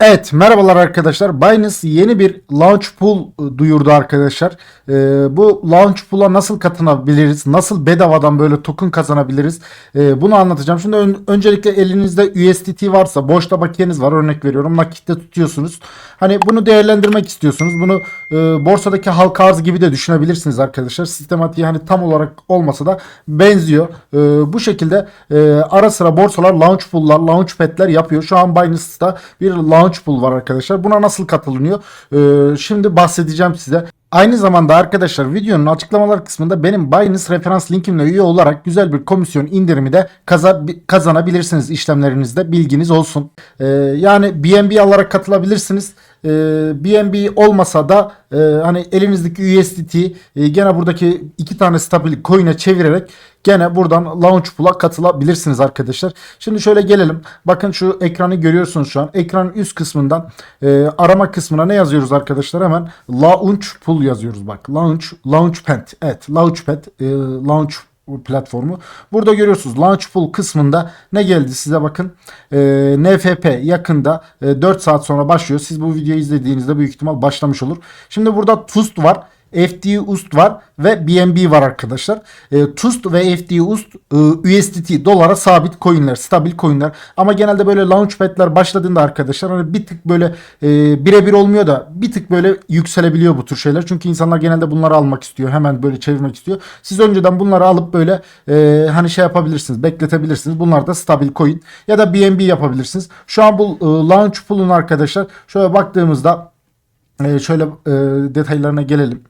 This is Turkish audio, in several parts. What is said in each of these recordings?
Evet merhabalar arkadaşlar. Binance yeni bir launch pool e, duyurdu arkadaşlar. Ee, bu launch pool'a nasıl katılabiliriz? Nasıl bedavadan böyle token kazanabiliriz? Ee, bunu anlatacağım. Şimdi ön- öncelikle elinizde USDT varsa boşta bakiyeniz var örnek veriyorum nakitte tutuyorsunuz. Hani bunu değerlendirmek istiyorsunuz. Bunu e, borsadaki halka arz gibi de düşünebilirsiniz arkadaşlar. Sistematiği hani tam olarak olmasa da benziyor. E, bu şekilde e, ara sıra borsalar launch pool'lar, launch pad'ler yapıyor. Şu an Binance'da bir launch pool var arkadaşlar. Buna nasıl katılınıyor? E, şimdi bahsedeceğim size. Aynı zamanda arkadaşlar videonun açıklamalar kısmında benim Binance referans linkimle üye olarak güzel bir komisyon indirimi de kaza- kazanabilirsiniz işlemlerinizde bilginiz olsun. Ee, yani BNB alarak katılabilirsiniz. Ee, BNB olmasa da e, hani elinizdeki USDT e, gene buradaki iki tane stabil coin'e çevirerek gene buradan launch pool'a katılabilirsiniz arkadaşlar. Şimdi şöyle gelelim. Bakın şu ekranı görüyorsunuz şu an. Ekranın üst kısmından e, arama kısmına ne yazıyoruz arkadaşlar? Hemen launch pool yazıyoruz bak. Launch launchpad. Evet, launchpad e, launch platformu. Burada görüyorsunuz Launchpool kısmında ne geldi size bakın. E, NFP yakında e, 4 saat sonra başlıyor. Siz bu videoyu izlediğinizde büyük ihtimal başlamış olur. Şimdi burada Tust var. FD UST var ve BNB var arkadaşlar. E, TUST ve FD UST e, USDT dolara sabit coinler, stabil coinler. Ama genelde böyle launchpad'ler başladığında arkadaşlar hani bir tık böyle e, birebir olmuyor da bir tık böyle yükselebiliyor bu tür şeyler. Çünkü insanlar genelde bunları almak istiyor. Hemen böyle çevirmek istiyor. Siz önceden bunları alıp böyle e, hani şey yapabilirsiniz, bekletebilirsiniz. Bunlar da stabil coin ya da BNB yapabilirsiniz. Şu an bu e, launch pool'un arkadaşlar şöyle baktığımızda e, şöyle e, detaylarına gelelim.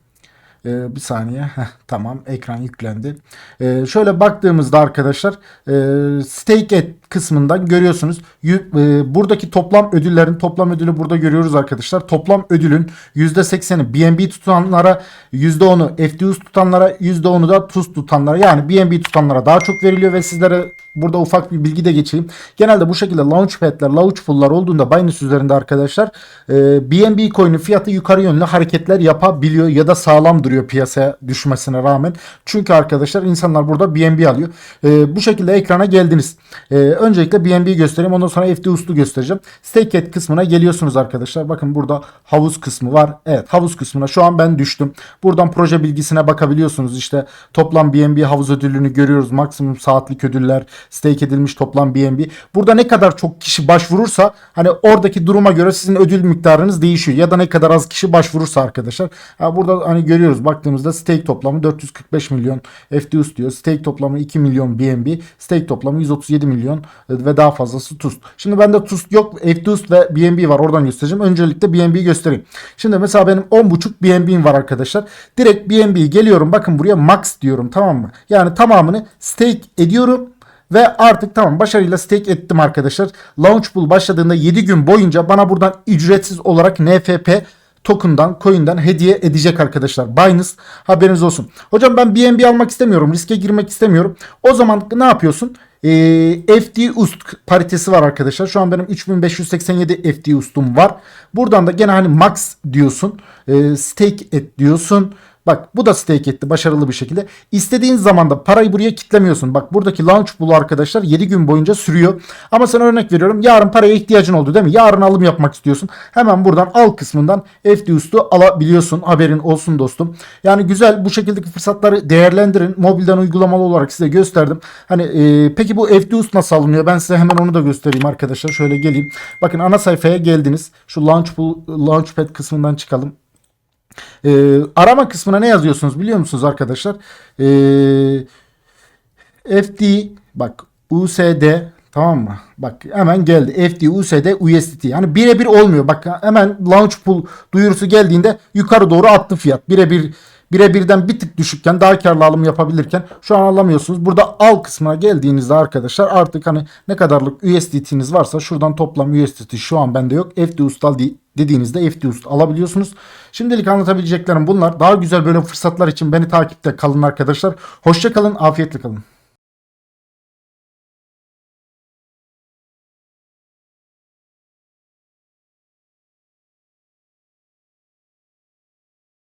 Ee, bir saniye. Heh, tamam ekran yüklendi. Ee, şöyle baktığımızda arkadaşlar e, stake et kısmından görüyorsunuz. E, buradaki toplam ödüllerin toplam ödülü burada görüyoruz arkadaşlar. Toplam ödülün %80'i BNB tutanlara %10'u FTUS tutanlara %10'u da TUS tutanlara yani BNB tutanlara daha çok veriliyor ve sizlere burada ufak bir bilgi de geçeyim. Genelde bu şekilde launchpad'ler, launch pool'lar olduğunda Binance üzerinde arkadaşlar e, BNB coin'in fiyatı yukarı yönlü hareketler yapabiliyor ya da sağlam duruyor piyasaya düşmesine rağmen. Çünkü arkadaşlar insanlar burada BNB alıyor. E, bu şekilde ekrana geldiniz. E, öncelikle BNB göstereyim ondan sonra FTUS'lu göstereceğim. Stakehead kısmına geliyorsunuz arkadaşlar. Bakın burada havuz kısmı var. Evet havuz kısmına şu an ben düştüm. Buradan proje bilgisine bakabiliyorsunuz. İşte toplam BNB havuz ödülünü görüyoruz. Maksimum saatlik ödüller, stake edilmiş toplam BNB. Burada ne kadar çok kişi başvurursa hani oradaki duruma göre sizin ödül miktarınız değişiyor. Ya da ne kadar az kişi başvurursa arkadaşlar. Ha, burada hani görüyoruz baktığımızda stake toplamı 445 milyon FTUS diyor. Stake toplamı 2 milyon BNB. Stake toplamı 137 milyon ve daha fazlası TUST. Şimdi bende TUST yok. FTUS ve BNB var. Oradan göstereceğim. Öncelikle BNB'yi göstereyim. Şimdi mesela benim 10.5 BNB'm var arkadaşlar. Direkt BNB'yi geliyorum. Bakın buraya max diyorum tamam mı? Yani tamamını stake ediyorum. Ve artık tamam başarıyla stake ettim arkadaşlar. Launchpool başladığında 7 gün boyunca bana buradan ücretsiz olarak NFP token'dan, coin'den hediye edecek arkadaşlar. Binance haberiniz olsun. Hocam ben BNB almak istemiyorum. Riske girmek istemiyorum. O zaman ne yapıyorsun? Ee, FD UST paritesi var arkadaşlar. Şu an benim 3587 FD UST'um var. Buradan da gene hani max diyorsun. Ee, stake et diyorsun. Bak bu da stake etti başarılı bir şekilde. İstediğin zaman da parayı buraya kitlemiyorsun. Bak buradaki launch pool arkadaşlar 7 gün boyunca sürüyor. Ama sana örnek veriyorum. Yarın paraya ihtiyacın oldu değil mi? Yarın alım yapmak istiyorsun. Hemen buradan al kısmından FDUS'u alabiliyorsun. Haberin olsun dostum. Yani güzel bu şekildeki fırsatları değerlendirin. Mobilden uygulamalı olarak size gösterdim. Hani e, peki bu FDUS nasıl alınıyor? Ben size hemen onu da göstereyim arkadaşlar. Şöyle geleyim. Bakın ana sayfaya geldiniz. Şu launch pool, launchpad kısmından çıkalım. Ee, arama kısmına ne yazıyorsunuz biliyor musunuz arkadaşlar? Ee, FD bak USD tamam mı? Bak hemen geldi. FD, USD, USDT. Yani birebir olmuyor. Bak hemen launch pool duyurusu geldiğinde yukarı doğru attı fiyat. Birebir birebirden bir tık düşükken daha karlı alım yapabilirken şu an alamıyorsunuz. Burada al kısmına geldiğinizde arkadaşlar artık hani ne kadarlık USDT'niz varsa şuradan toplam USDT şu an bende yok. FD ustal di- dediğinizde FD ust alabiliyorsunuz. Şimdilik anlatabileceklerim bunlar. Daha güzel böyle fırsatlar için beni takipte kalın arkadaşlar. Hoşça kalın, afiyetle kalın.